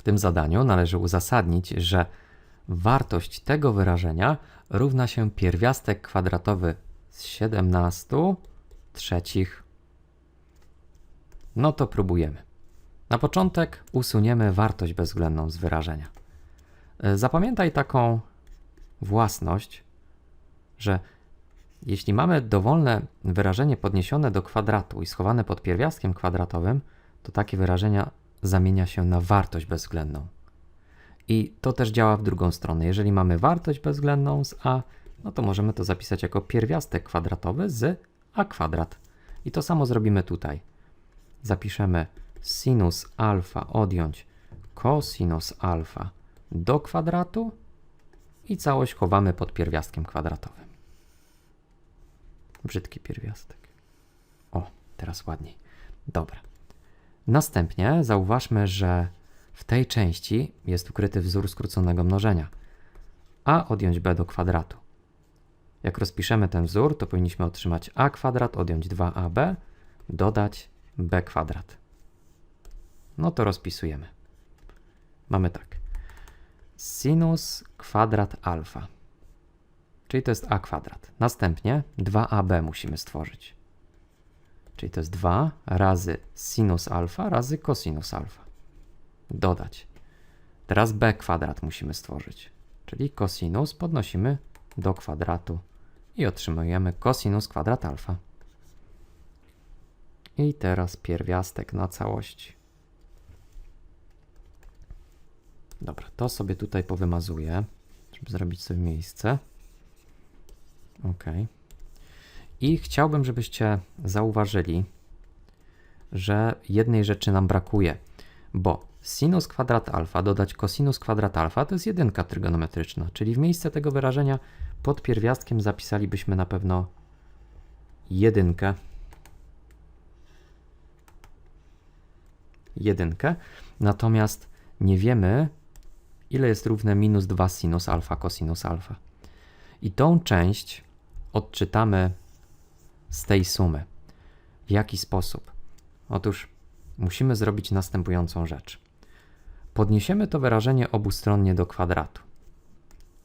W tym zadaniu należy uzasadnić, że wartość tego wyrażenia równa się pierwiastek kwadratowy z 17 trzecich. No to próbujemy. Na początek usuniemy wartość bezwzględną z wyrażenia. E, Zapamiętaj taką własność, że jeśli mamy dowolne wyrażenie podniesione do kwadratu i schowane pod pierwiastkiem kwadratowym, to takie wyrażenia zamienia się na wartość bezwzględną. I to też działa w drugą stronę. Jeżeli mamy wartość bezwzględną z a, no to możemy to zapisać jako pierwiastek kwadratowy z a kwadrat. I to samo zrobimy tutaj. Zapiszemy sinus alfa odjąć cosinus alfa do kwadratu i całość chowamy pod pierwiastkiem kwadratowym. Brzydki pierwiastek. O, teraz ładniej. Dobra. Następnie zauważmy, że w tej części jest ukryty wzór skróconego mnożenia. a odjąć b do kwadratu. Jak rozpiszemy ten wzór, to powinniśmy otrzymać a kwadrat odjąć 2ab, dodać b kwadrat. No to rozpisujemy. Mamy tak. Sinus kwadrat alfa. Czyli to jest a kwadrat. Następnie 2ab musimy stworzyć. Czyli to jest 2 razy sinus alfa razy cosinus alfa. Dodać. Teraz b kwadrat musimy stworzyć. Czyli cosinus podnosimy do kwadratu i otrzymujemy cosinus kwadrat alfa. I teraz pierwiastek na całości. Dobra, to sobie tutaj powymazuję, żeby zrobić sobie miejsce. Ok. I chciałbym, żebyście zauważyli, że jednej rzeczy nam brakuje, bo sinus kwadrat alfa dodać cosinus kwadrat alfa to jest jedynka trygonometryczna, czyli w miejsce tego wyrażenia pod pierwiastkiem zapisalibyśmy na pewno jedynkę. Jedynkę. Natomiast nie wiemy, ile jest równe minus 2 sinus alfa cosinus alfa. I tą część odczytamy z tej sumy. W jaki sposób? Otóż musimy zrobić następującą rzecz. Podniesiemy to wyrażenie obustronnie do kwadratu.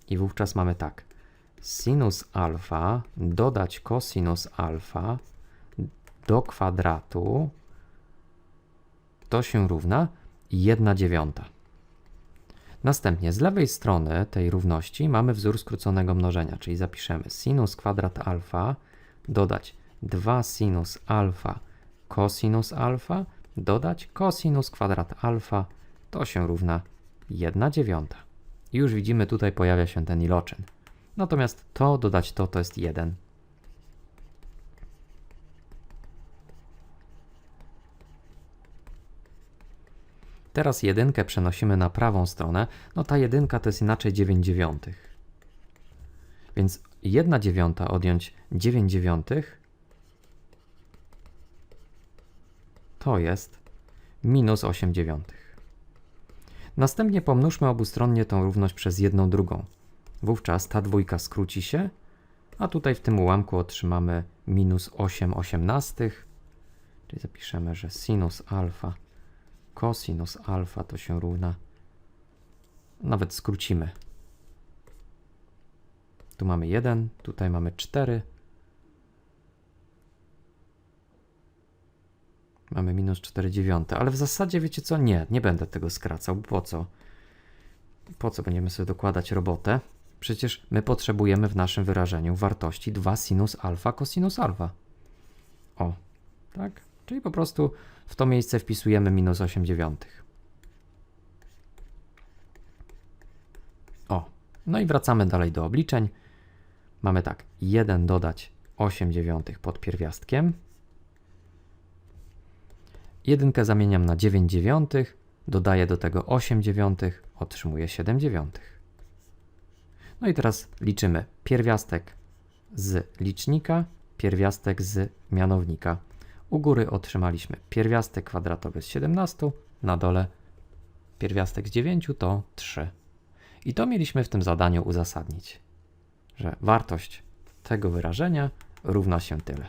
I wówczas mamy tak. Sinus alfa dodać cosinus alfa do kwadratu to się równa 1 dziewiąta. Następnie z lewej strony tej równości mamy wzór skróconego mnożenia, czyli zapiszemy sinus kwadrat alfa dodać 2 sinus alfa cosinus alfa dodać cosinus kwadrat alfa to się równa 1 dziewiąta. Już widzimy tutaj pojawia się ten iloczyn. Natomiast to dodać to to jest 1. Teraz jedynkę przenosimy na prawą stronę. No ta jedynka to jest inaczej 9 dziewiątych. Więc 1 dziewiąta odjąć 9 dziewiątych to jest minus 8 dziewiątych. Następnie pomnóżmy obustronnie tą równość przez jedną drugą. Wówczas ta dwójka skróci się, a tutaj w tym ułamku otrzymamy minus 8 osiemnastych, czyli zapiszemy, że sinus alfa cosinus alfa to się równa, nawet skrócimy. Tu mamy 1, tutaj mamy 4. Mamy minus 4 dziewiąte, ale w zasadzie wiecie co? Nie, nie będę tego skracał. Po co? Po co będziemy sobie dokładać robotę? Przecież my potrzebujemy w naszym wyrażeniu wartości 2 sinus alfa cosinus alfa. O, tak? Czyli po prostu w to miejsce wpisujemy minus 8 dziewiątych. O, no i wracamy dalej do obliczeń. Mamy tak, 1 dodać 8 dziewiątych pod pierwiastkiem. Jedynkę zamieniam na 9 dziewiątych, dodaję do tego 8 dziewiątych, otrzymuję 7 dziewiątych. No i teraz liczymy pierwiastek z licznika, pierwiastek z mianownika. U góry otrzymaliśmy pierwiastek kwadratowy z 17, na dole pierwiastek z 9 to 3. I to mieliśmy w tym zadaniu uzasadnić, że wartość tego wyrażenia równa się tyle.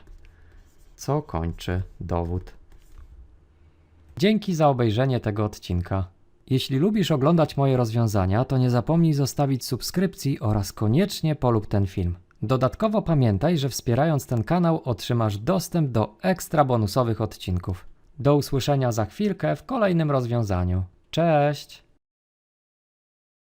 Co kończy dowód. Dzięki za obejrzenie tego odcinka. Jeśli lubisz oglądać moje rozwiązania, to nie zapomnij zostawić subskrypcji oraz koniecznie polub ten film. Dodatkowo pamiętaj, że wspierając ten kanał otrzymasz dostęp do ekstra bonusowych odcinków. Do usłyszenia za chwilkę w kolejnym rozwiązaniu. Cześć!